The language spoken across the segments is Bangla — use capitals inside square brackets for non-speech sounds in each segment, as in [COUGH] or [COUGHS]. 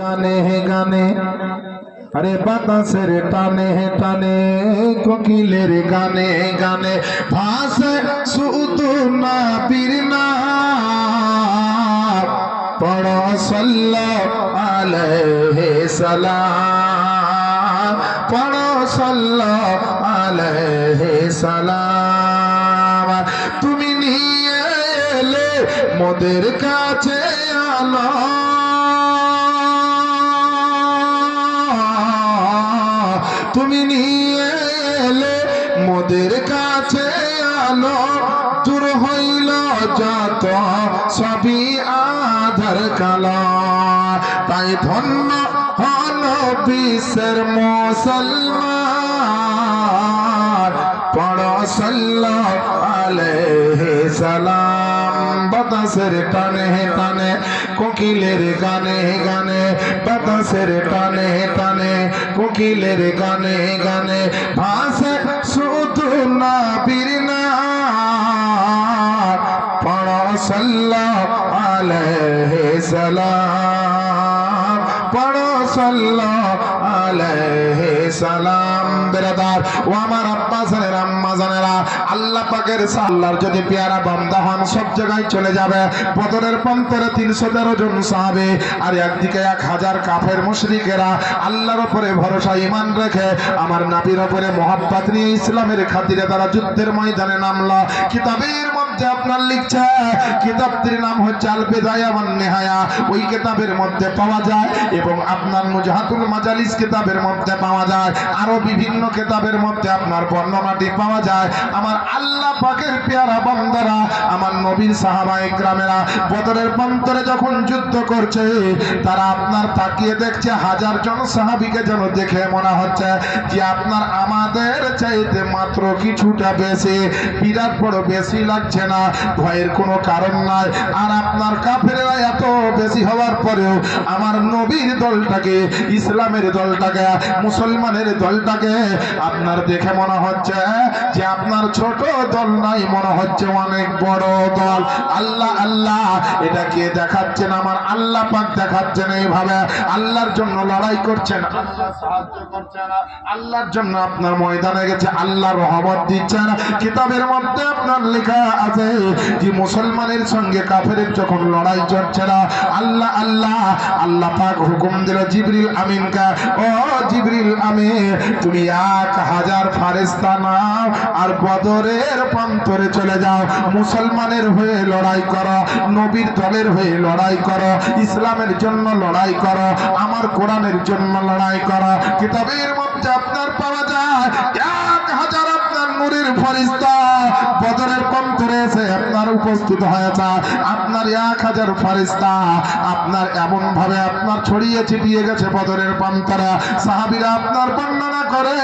গানে হে গানে। আরে বাতাসের টানে হে টানে, কোকিলের গানে গানে। ভাসে শুধু না বীর না, পড়ো সাল্লা আলাইহি সালাম। পড়ো সাল্লা আলাইহি সালাম। তুমি নিয়ে এলে মোদের কাছে আলো। যত সবই আধার কালো। তাই ধন্য হল বিশ্বের মুসলমান। পড়ো সাল্লা আলাইহি সালাম। বাতাসের টানে টানে, কোকিলের গানে গানে, বাতাসের টানে টানে, কোকিলের গানে গানে। ভাসে শুধু না বীর না সালাম, পড়ো সাল্লা আলাইহি সালাম, বেরাদার। ও আমার আব্বা জানেরা আম্মা জানেরা, আল্লাহ পাকের সাল্লার যদি পেয়ারা বান্দা হন, সব জায়গায় চলে যাবে। বদরের পন্তরে তিনশো তেরো জন সাহাবে, আর একদিকে এক হাজার কাফের মুশরিকেরা। আল্লাহর উপরে ভরসা ইমান রেখে আমার নাবির উপরে মোহাব্বত নিয়ে ইসলামের খাতিরে তারা যুদ্ধের ময়দানে নামলো। কিতাবের মধ্যে আপনার লিখছে, কিতাবটির নাম হচ্ছে আল বেদায়া নেহায়া। ওই কিতাবের মধ্যে পাওয়া যায় এবং আপনার মুজাহাতুল মাজালিস কিতাবের মধ্যে পাওয়া যায়। আরও বিভিন্ন কিতাবের মধ্যে আপনার বর্ণনাটি পাওয়া যায়। আমার আল্লাহ পাকের পেয়ারা বান্দারা, আমার নবীর সাহাবা একরামেরা, বদরের প্রান্তরে যখন যুদ্ধ করছে, তারা আপনার তাকিয়ে দেখছে, হাজার জন সাহাবিকে যেন দেখে মনে হচ্ছে যে আপনার আমাদের চাইতে মাত্র কিছুটা বেশি, বিরাট বড় বেশি লাগছে। না, ভয়ের কোনো কারণ নাই। আর আপনার কাফেরেরা এত বেশি হওয়ার পরেও আমার নবীর দলটাকে, ইসলামের দলটাকে, মুসলমানের দলটাকে আপনার দেখে মনে হচ্ছে যে আপনার ছোট দল নাই, মনে হচ্ছে অনেক বড় দল। আল্লাহ আল্লাহ, এটা কে দেখাচ্ছেন? আমার আল্লাহ পাক দেখাচ্ছেন এইভাবে। আল্লাহর জন্য লড়াই করছেন। আল্লাহর জন্য আপনার ময়দানে গেছে। আল্লাহ রহমত দিচ্ছেন। কিতাবের মধ্যে আপনার লেখা আছে। যে মুসলমানের সঙ্গে কাফেরের যখন লড়াই চলছে না, আল্লাহ আল্লাহ আল্লাহ পাক হুকুম দিল, জিবরিল আমিনকা, ও জিবরিল আমিন তুমি এক হাজার ফারেস্তা নাও আর বদরের প্রান্তরে চলে যাও। মুসলমানের হয়ে লড়াই করো, নবীর দলের হয়ে লড়াই করো, ইসলামের জন্য লড়াই করো, আমার কোরআনের জন্য লড়াই করো। কিতাবের মধ্যে আপনার পাওয়া যায়, এক হাজার ফরিস্তা বদরের আপনার উপস্থিত হয়েছে। আপনার এক হাজার ফারিস্তা আপনার এমন ভাবে আপনার ছড়িয়ে ছিটিয়ে গেছে বদরের প্রান্তরে। সাহাবিরা আপনার বর্ণনা করে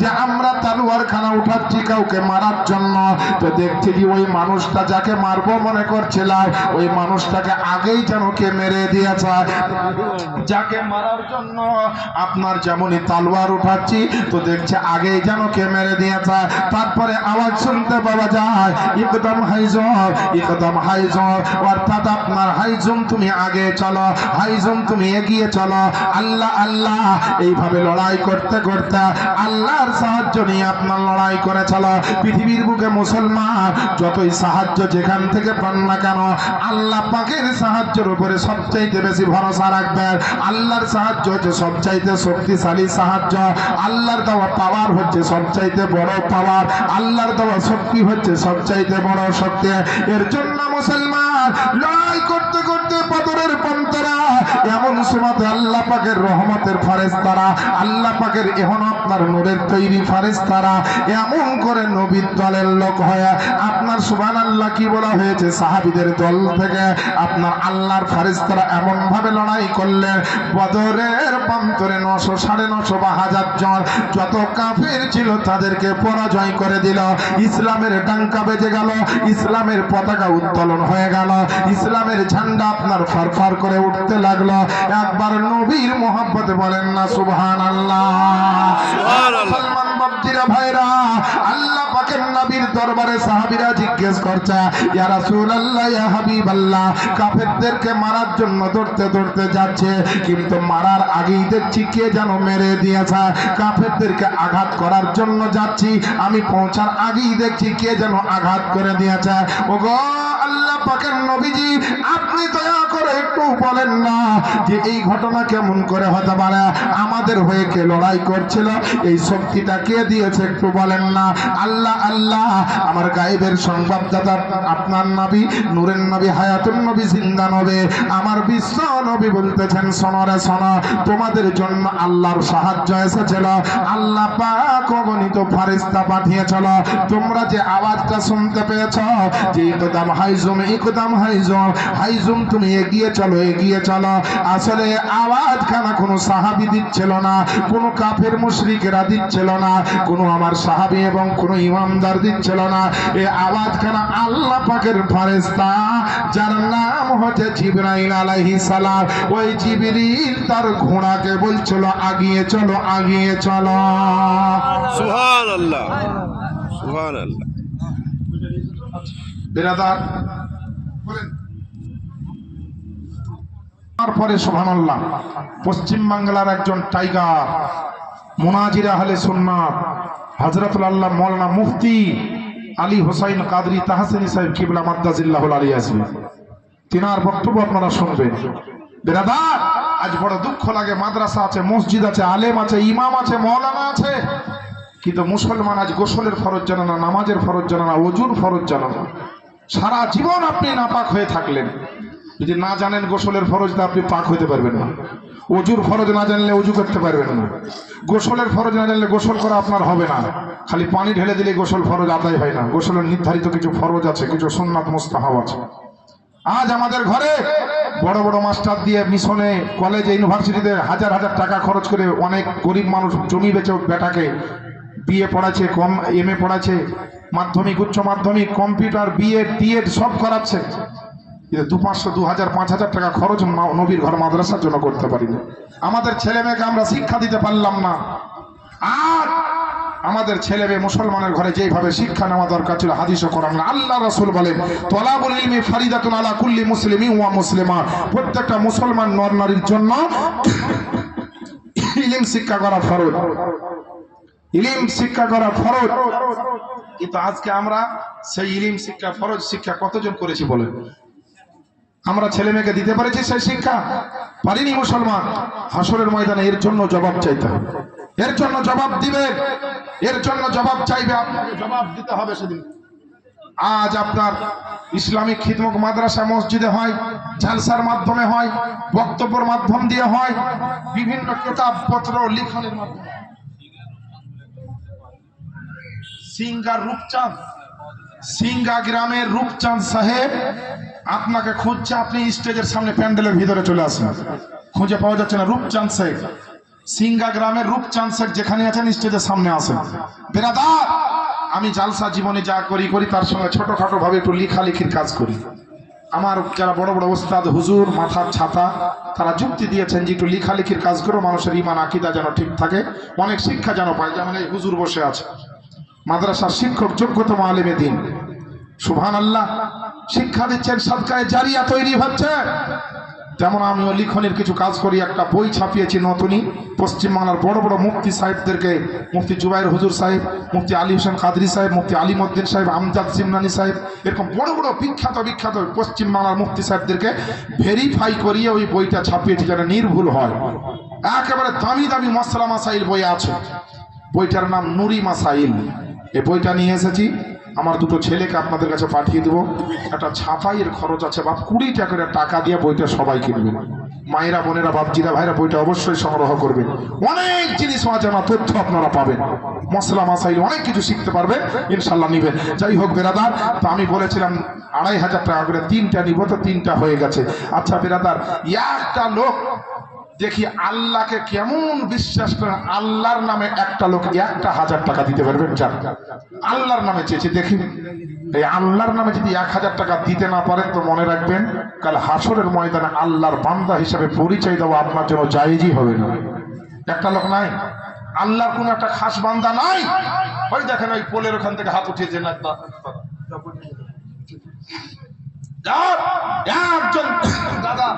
যে আমরা তালুয়ার খানা উঠাচ্ছি কাউকে মারার জন্য। তো দেখছি যে ওই মানুষটা যাকে মারবো মনে করছিলাম ওই মানুষটাকে আগেই যেন কে মেরে দিয়েছে। যাকে মারার জন্য আপনার যেমনই তালুয়ার উঠাচ্ছি, তো দেখছে আগেই যেন কে মেরে দিয়েছে। তারপরে আওয়াজ শুনতে পাওয়া যায় একদম হাইজম একদম হাইজম অর্থাৎ আপনার হাইজম তুমি আগে চলো। হাইজম তুমি এগিয়ে চলো। আল্লাহ আল্লাহ। এইভাবে লড়াই করতে করতে আল্লাহর সাহায্য নিয়ে আপনার লড়াই করে চলো। পৃথিবীর বুকে মুসলমান, যতই সাহায্য যেখান থেকে পান না কেন, আল্লাহ পাকের সাহায্যের উপরে সবচাইতে বেশি ভরসা রাখবেন। আল্লাহর সাহায্য হচ্ছে সবচাইতে শক্তিশালী সাহায্য। আল্লাহর দেওয়া পাওয়ার হচ্ছে সবচাইতে বড় পাওয়ার আল্লাহর দেওয়া শক্তি হচ্ছে সবচাইতে বড় শক্তি। এর জন্য মুসলমান লড়াই করতে করতে পদরের পন্তরা এমন সময় আল্লাহ পাকের রহমতের ফারেস্তারা আল্লাহ পাকের এখন আপনার নূরের তৈরি ফারেস্তারা এমন করে নবীর দলের লোক হয়ে আপনার সুবান আল্লাহ কি বলা হয়েছে? সাহাবিদের দল থেকে আপনার আল্লাহর ফারেস্তারা এমন ভাবে লড়াই করলেন বদরের প্রান্তরে নশো সাড়ে নশো বা হাজার জন যত কাফের ছিল তাদেরকে পরাজয় করে দিল। ইসলামের ডাঙ্কা বেজে গেল, ইসলামের পতাকা উত্তোলন হয়ে গেল ইসলামের ঝান্ডা আপনার ফারফার করে উঠতে লাগল। একবার নবীর মোহাব্বত বলেন না সুবহান আল্লাহ মুসলমান বাপজিরা ভাইরা আল্লাহ পাকের নবীর দরবারে সাহাবীরা জিজ্ঞেস করছে ইয়া রাসূলুল্লাহ ইয়া হাবিবাল্লাহ কাফেরদেরকে মারার জন্য দৌড়তে দৌড়তে যাচ্ছে কিন্তু মারার আগেই দেখছি কে যেন মেরে দিয়েছে কাফেরদেরকে আঘাত করার জন্য যাচ্ছি আমি পৌঁছার আগেই দেখছি কে যেন আঘাত করে দিয়েছে। ওগো পাকের নবীজি, আপনি দয়া করে একটু বলেন না যে এই ঘটনা কেমন করে হতে পারে? আমাদের হয়ে কে লড়াই করছিল? এই শক্তিটা কে দিয়েছে একটু বলেন না? আল্লাহ আল্লাহ, আমার গায়েবের সংবাদদাতা, আপনার নবী, নূরের নবী, হায়াতুন নবী, জিন্দা নবী, আমার বিশ্ব নবী বলতেছেন সোনরে সোনা তোমাদের জন্য আল্লাহর সাহায্য এসেছিল। আল্লাহ পাক অগণিত ফারিস্তা পাঠিয়েছিল। তোমরা যে আওয়াজটা শুনতে পেয়েছ যে ইকদাম হাইজুম ইকদাম হাইজুম হাইজুম তুমি এগিয়ে চলো এগিয়ে চলো। আসলে আওয়াজ খানা কোনো সাহাবি দিচ্ছিল না কোনো কাফের মুশরিকেরা দিচ্ছিল না কোনো আমার সাহাবি এবং কোনো ইমামদার দিচ্ছিল না। এ আওয়াজ খানা আল্লাহ পাকের ফারেস্তা যার নাম হচ্ছে জিবরাইল আলাইহিস সালাম। ওই জিবরিল তার ঘোড়াকে বলছিল আগিয়ে চলো আগিয়ে চলো। সুহান আল্লাহ বিরাদার তারপরে সোহানাল্লাহ পশ্চিম বাংলার একজন টাইগার, মোনাজির আহলে সুন্নাত হজরতুল আল্লাহ মৌলানা মুফতি আলী হোসাইন কাদরি তাহসিনী সাহেব কিবলা মাদ্দাজিল্লাহুল আলী আসবে তিনার বক্তব্য আপনারা শুনবেন। বেরাদার, আজ বড় দুঃখ লাগে, মাদ্রাসা আছে, মসজিদ আছে, আলেম আছে, ইমাম আছে, মৌলানা আছে। কিন্তু মুসলমান আজ গোসলের ফরজ জানে না, নামাজের ফরজ জানে না অজুর ফরজ জানে না। সারা জীবন আপনি নাপাক হয়ে থাকলেন। যদি না জানেন গোসলের ফরজ, তা আপনি পাক হইতে পারবেন না। অজুর ফরজ না জানলে অজু করতে পারবেন না। গোসলের ফরজ না জানলে গোসল করা আপনার হবে না। খালি পানি ঢেলে দিলে গোসল ফরজ আদায় হয় না। গোসলের নির্ধারিত কিছু ফরজ আছে, কিছু সুন্নাত মোস্তাহাব আছে। আজ আমাদের ঘরে বড় বড় মাস্টার দিয়ে মিশনে, কলেজে, ইউনিভার্সিটিতে হাজার হাজার টাকা খরচ করে অনেক গরিব মানুষ জমি বেচে বেটাকে বিএ পড়াচ্ছে, কম, এম এ পড়াচ্ছে। মাধ্যমিক, উচ্চ মাধ্যমিক, কম্পিউটার বিএড টিএড সব করাচ্ছে। কিন্তু দু পাঁচশো, দু হাজার, পাঁচ হাজার টাকা খরচ নবীর ঘর মাদ্রাসার জন্য করতে পারিনি। আমাদের ছেলে মেয়েকে আমরা শিক্ষা দিতে পারলাম না। আর আমাদের ছেলে মেয়ে মুসলমানের ঘরে যেভাবে শিক্ষা নেওয়া দরকার ছিল, হাদিস ও কোরআন, আল্লাহ রাসূল বলেন তলাবুল ইলমি ফারিদাতুন আলা কুল্লি মুসলিমি ওয়া মুসলিমা প্রত্যেকটা মুসলমান নর নারীর জন্য ইলিম শিক্ষা করা ফরজ। ইলিম শিক্ষা করা ফরজ। কিন্তু আজকে আমরা সেই ইলিম শিক্ষা, ফরজ শিক্ষা কতজন করেছি বলেন? আমরা ছেলে মেয়েকে দিতে পারেছি সেই শিক্ষা? পারিনি মুসলমান। হাসরের ময়দানে এর জন্য জবাব চাইতে হবে। এর জন্য জবাব দিবে। এর জন্য জবাব চাইবে। আপনাকে জবাব দিতে হবে সেদিন। আজ আপনার ইসলামিক খিদমত মাদ্রাসা মসজিদে হয় জালসার মাধ্যমে হয়, বক্তব্যের মাধ্যম দিয়ে হয়, বিভিন্ন কিতাবপত্র লিখনের মাধ্যমে। সিঙ্গার রূপচাঁদ। সিঙ্গা গ্রামের রূপচাঁদ সাহেব, আপনাকে খুঁজছে, আপনি স্টেজের সামনে প্যান্ডেলের ভিতরে চলে আসেন। খুঁজে পাওয়া যাচ্ছে না, রূপচাঁদ শেখ সিঙ্গা গ্রামের রূপচাঁদ শেখ যেখানে আছেন, স্টেজের সামনে আসেন। বেরাদার আমি জালসা জীবনে যা করি করি, তার সঙ্গে ছোটখাটো ভাবে একটু লেখালেখির কাজ করি। আমার যারা বড় বড় ওস্তাদ, হুজুর, মাথার ছাতা, তারা যুক্তি দিয়েছেন যে একটু লেখালেখির কাজ করো, মানুষের ইমান আকিদা যেন ঠিক থাকে। অনেক শিক্ষা যেন পায়, যেমন এই হুজুর বসে আছে। মাদ্রাসার শিক্ষক যোগ্যতম আলেমে দিন। সুবহান আল্লাহ শিক্ষা দিচ্ছেন সদকায় জারিয়া তৈরি হচ্ছে। তেমন আমিও লিখনের কিছু কাজ করি, একটা বই ছাপিয়েছি নতুনই। পশ্চিমবাংলার বড় বড় মুফতি সাহেবদেরকে, মুফতি জুবাইর হুজুর সাহেব, মুফতি আলী হোসেন কাদরি সাহেব, মুফতি আলিমুদ্দিন সাহেব, আমজাদ সিমনানি সাহেব, এরকম বড় বড় বিখ্যাত বিখ্যাত পশ্চিমবাংলার মুফতি সাহেবদেরকে ভেরিফাই করিয়ে ওই বইটা ছাপিয়েছি যেন নির্ভুল হয়। একেবারে দামি দামি মশলা মাসাইল বই আছে। বইটার নাম নুরি মাসাইল। এই বইটা নিয়ে এসেছি। আমার দুটো ছেলেকে আপনাদের কাছে পাঠিয়ে দেবো। একটা ছাপাইয়ের খরচ আছে, বাপ, কুড়ি টাকা টাকা দিয়ে বইটা সবাই কিনবে। মায়েরা, বোনেরা, বাপজিরা, ভাইরা, বইটা অবশ্যই সংগ্রহ করবেন অনেক জিনিস অজানা তথ্য আপনারা পাবেন। মশলা, মাসাইল, অনেক কিছু শিখতে পারবে ইনশাল্লাহ নিবেন। যাই হোক, বেরাদার, তো আমি বলেছিলাম আড়াই হাজার টাকা করে তিনটা নিব, তো তিনটা হয়ে গেছে। আচ্ছা বেরাদার একটা লোক দেখি আল্লাহকে কেমন বিশ্বাস করেন আল্লাহর নামে একটা লোক একটা হাজার টাকা দিতে পারবেন, যান। আল্লাহর নামে চেয়েছে, দেখি। এই আল্লাহর নামে যদি এক হাজার টাকা দিতে না পারেন তো মনে রাখবেন, কাল হাসরের ময়দানে আল্লাহর বান্দা হিসাবে পরিচয় দেওয়া আপনার জন্য জায়েজই হবে না। একটা লোক নাই, আল্লাহর কোন একটা খাস বান্দা নাই। ওই দেখেন ওই পোলের ওখান থেকে হাত উঠিয়েছে না যার একজন [COUGHS] দাদা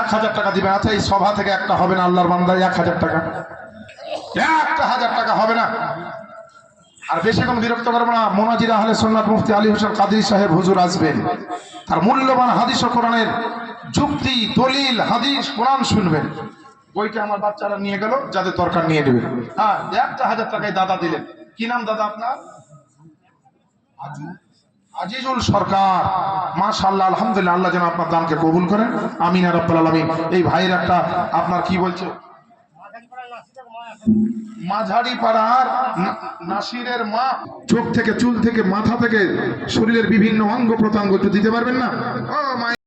এক হাজার টাকা দিবে আচ্ছা এই সভা থেকে একটা হবে না, আল্লাহর বান্দা এক হাজার টাকা। একটা হাজার টাকা হবে না। আর বেশি কোনো বিরক্ত করব না, মোনাজিরা হলে সোননাথ মুফতি আলী হোসেন কাদির সাহেব হুজুর আসবেন। তার মূল্যবান হাদিস ও কোরআনের যুক্তি, দলিল, হাদিস, কোরআন শুনবেন। বইটা আমার বাচ্চারা নিয়ে গেল, যাদের দরকার নিয়ে নেবে। হ্যাঁ একটা হাজার টাকায় দাদা দিলেন। কি নাম দাদা আপনার? আজিজুল সরকার মাশাল্লাহ আলহামদুলিল্লাহ, আল্লাহ যেন আপনার দানকে কবুল করেন। আমিন আর আলামিন। এই ভাইয়ের একটা, আপনার কি বলছে? মাঝারি পাড়ার নাসিরের মা চোখ থেকে, চুল থেকে, মাথা থেকে শরীরের বিভিন্ন অঙ্গ প্রত্যঙ্গ দিতে পারবেন না? ও